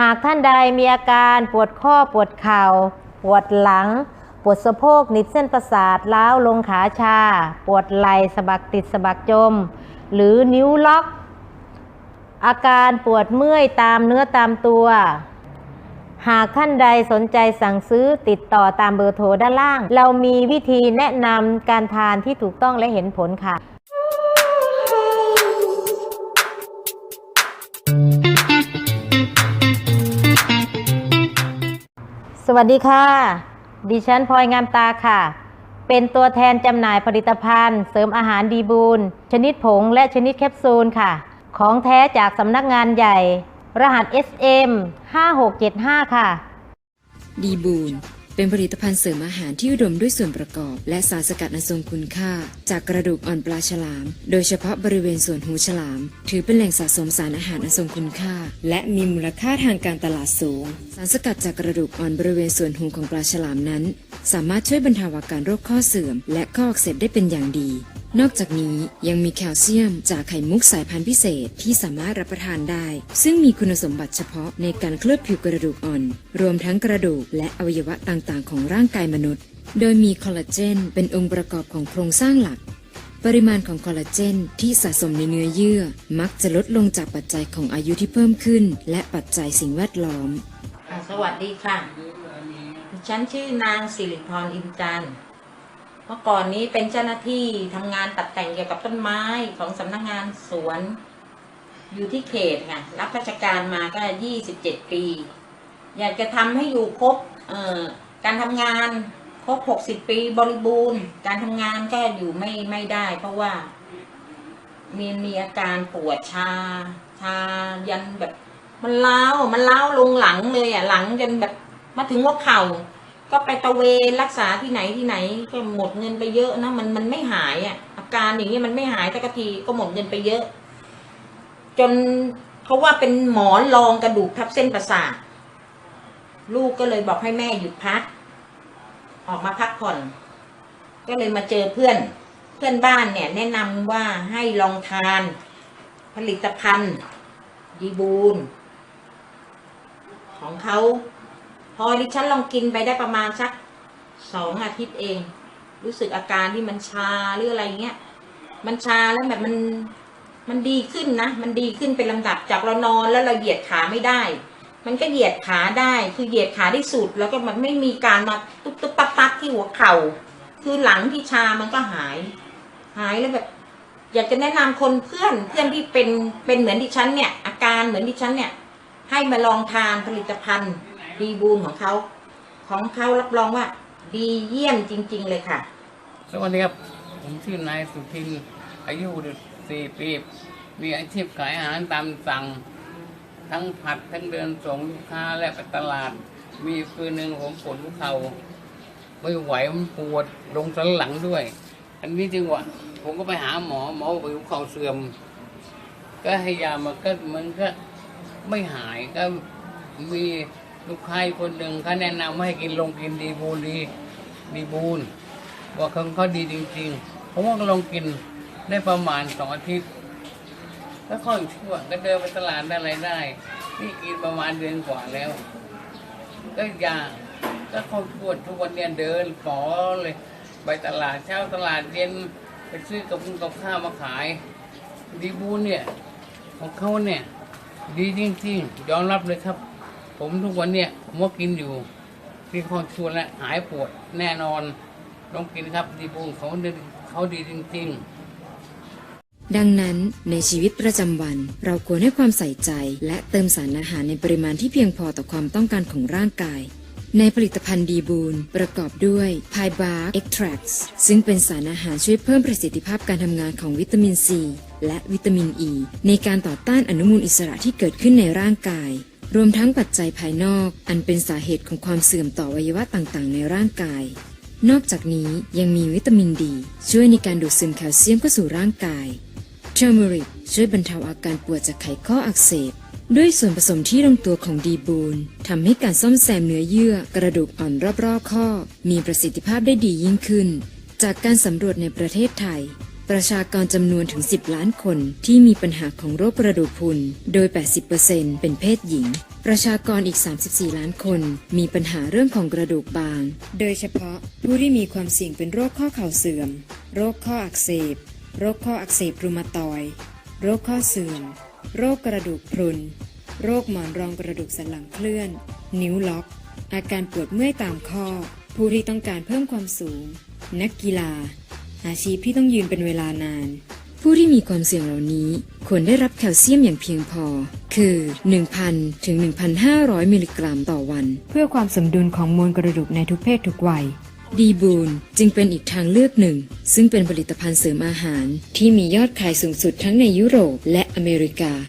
หากท่านใดมีอาการปวดข้อปวดเข่า ปวดหลัง ปวดสะโพกนิดเส้นประสาทล้าวลงขาชา ปวดไหล่สะบักติดสะบักจม หรือนิ้วล็อก อาการปวดเมื่อยตามเนื้อตามตัว หากท่านใดสนใจสั่งซื้อติดต่อตามเบอร์โทรด้านล่าง เรามีวิธีแนะนำการทานที่ถูกต้องและเห็นผลค่ะ สวัสดีค่ะ ดิฉันพลอยงามตาค่ะ เป็นตัวแทนจำหน่ายผลิตภัณฑ์ เสริมอาหารดีบูล ชนิดผงและชนิดแคปซูลค่ะ ของแท้จากสำนักงานใหญ่ รหัส SM 5675 ค่ะ ดีบูน เป็นผลิตภัณฑ์เสริมอาหารที่อุดมด้วยส่วนประกอบ และสารสกัดอันทรงคุณค่า จากกระดูกอ่อนปลาฉลาม โดยเฉพาะบริเวณส่วนหูฉลาม ถือเป็นแหล่งสะสมสารอาหารอันทรงคุณค่า และมีมูลค่าทางการตลาดสูง สารสกัดจากกระดูกอ่อนบริเวณส่วนหูของปลาฉลามนั้น สามารถช่วยบรรเทาอาการโรคข้อเสื่อม และข้ออักเสบได้เป็นอย่างดี นอกจากนี้ยังมีแคลเซียมจากไข่มุกสายพันธุ์พิเศษที่สามารถรับประทานได้ ซึ่งมีคุณสมบัติเฉพาะในการเคลือบผิวกระดูกอ่อน รวมทั้งกระดูกและอวัยวะต่างๆ ของร่างกายมนุษย์ โดยมีคอลลาเจนเป็นองค์ประกอบของโครงสร้างหลัก ปริมาณของคอลลาเจนที่สะสมในเนื้อเยื่อ มักจะลดลงจากปัจจัยของอายุที่เพิ่มขึ้น และปัจจัยสิ่งแวดล้อม สวัสดีค่ะ ฉันชื่อนางสิริพรอินจันทร์ มื่อก่อนนี้เป็นเจ้าหน้าที่ทำงานตัดแต่งเกี่ยวกับต้นไม้ของสำนักงานสวน อยู่ที่เขตค่ะรับราชการมาก็ยี่สิบเจ็ดปี อยากจะทำให้อยู่ครบเออการทำงานครบหกสิบปีบริบูรณ์ การทำงานก็อยู่ไม่ไม่ได้ เพราะว่ามีมีอาการปวดชา ชายันแบบ มันเล้ามันเล้าลงหลังเลยอะหลังจนแบบมาถึงหัวเข่า ก็ไปตะเวนรักษาที่ไหนที่ไหนก็หมดเงินไปเยอะนะมันมันไม่หายอะ อาการอย่างนี้ยมันไม่หายสักทีก็หมดเงินไปเยอะ จนเขาว่าเป็นหมอนรองกระดูกทับเส้นประสาทลูกก็เลยบอกให้แม่หยุดพัก ออกมาพักผ่อน ก็เลยมาเจอเพื่อน เพื่อนบ้านเนี่ย แนะนำว่าให้ลองทาน ผลิตภัณฑ์ดีบูนของเขา อดิฉันลองกินไปได้ประมาณสักสองอาทิตย์เอง รู้สึกอาการที่มันชาหรืออะไรเงี้ย มันชาแล้วแบบมันมันดีขึ้นนะ มันดีขึ้นเป็นลำดับจากเรานอนแล้วเราเหยียดขาไม่ได้ มันก็เหยียดขาได้ คือเหยียดขาได้สุด แล้วก็มันไม่มีการมาตุ๊บตุ๊บตับตับที่หัวเข่า คือหลังที่ชามันก็หาย หายแล้วแบบ อยากจะแนะนำคนเพื่อนเพื่อนที่เป็นเป็นเหมือนดิฉันเนี่ย อาการเหมือนดิฉันเนี่ย ให้มาลองทานผลิตภัณฑ์ ดีบูนของเขา ของเขารับรองว่า ดีเยี่ยมจริง ๆ เลยค่ะ สวัสดีครับ ผมชื่อนายสุทิน อายุสี่ปี มีอาชีพขายอาหารตามสั่ง ทั้งผัดทั้งเดินส่งลูกค้าและไปตลาด มีคืนหนึ่งผมปวดหัวเข่าไม่ไหวมันปวดลงสันหลังด้วย อันนี้จึงว่าผมก็ไปหาหมอหมอบอกว่าหัวเข่าเสื่อม ก็ให้ยามาก็มันก็ไม่หายก็มี ลูกค้าอีคนหนึ่งเขาแนะนำว่ให้กินลงกินดีบูนดีดีบูนว่าเขาเขาดีจริงๆผมว่าก็ลองกินได้ประมาณสองอาทิตย์ก็ค่อยชั่วก็เดินไปตลาดได้อะไรได้ นี่กินประมาณเดือนกว่าแล้ว ก็ยาก็ค่อยชั่วทุกวันเนี่ยเดินปอเลยไปตลาดเช้าตลาดเย็นไปซื้อกับข้าวกับข้าวมาขาย ดีบูนเนี่ยของเขาเนี่ย ดีจริงๆยอมรับเลยครับ ผมทุกวันเนี่ย ผมว่ากินอยู่ที่เขาชวนแล้วหายปวดแน่นอนลองกินครับดีบูนเขาเขาดีจริง ๆดังนั้นในชีวิตประจำวัน เราควรให้ความใส่ใจ และเติมสารอาหารในปริมาณที่เพียงพอต่อความต้องการของร่างกาย ในผลิตภัณฑ์ดีบูนประกอบด้วยพายบาร์เอ็กทรักซึ่งเป็นสารอาหารช่วยเพิ่มประสิทธิภาพการทำงานของวิตามินซีและวิตามินอ e ีในการต่อต้านอนุมูลอิสระที่เกิดขึ้นในร่างกาย รวมทั้งปัจจัยภายนอกอันเป็นสาเหตุของความเสื่อมต่ออวัยวะต่างๆ ในร่างกาย นอกจากนี้ยังมีวิตามินดี ช่วยในการดูดซึมแคลเซียมเข้าสู่ร่างกายเทอร์เมริกช่วยบรรเทาอาการปวดจากไขข้ออักเสบ ด้วยส่วนผสมที่ลงตัวของดีบูนทำให้การซ่อมแซมเนื้อเยื่อกระดูกอ่อนรอบๆข้อ มีประสิทธิภาพได้ดียิ่งขึ้น จากการสำรวจในประเทศไทย ประชากรจำนวนถึง 10 ล้านคนที่มีปัญหาของโรคกระดูกพรุน โดย 80%เป็นเพศหญิง ประชากรอีก 34 ล้านคน มีปัญหาเรื่องของกระดูกบาง โดยเฉพาะผู้ที่มีความเสี่ยงเป็นโรคข้อเข่าเสื่อม โรคข้ออักเสบ โรคข้ออักเสบรูมาตอยด์โรคข้อเสื่อม โรคกระดูกพรุน โรคหมอนรองกระดูกสันหลังเคลื่อน นิ้วล็อก อาการปวดเมื่อยตามข้อ ผู้ที่ต้องการเพิ่มความสูง นักกีฬา อาชีพที่ต้องยืนเป็นเวลานาน ผู้ที่มีความเสี่ยงเหล่านี้ ควรได้รับแคลเซียมอย่างเพียงพอ คือ 1,000 ถึง 1,500 มิลลิกรัมต่อวัน เพื่อความสมดุลของมวลกระดูกในทุกเพศทุกวัยดีบูนจึงเป็นอีกทางเลือกหนึ่ง ซึ่งเป็นผลิตภัณฑ์เสริมอาหาร ที่มียอดขายสูงสุดทั้งในยุโรปและอเมริกา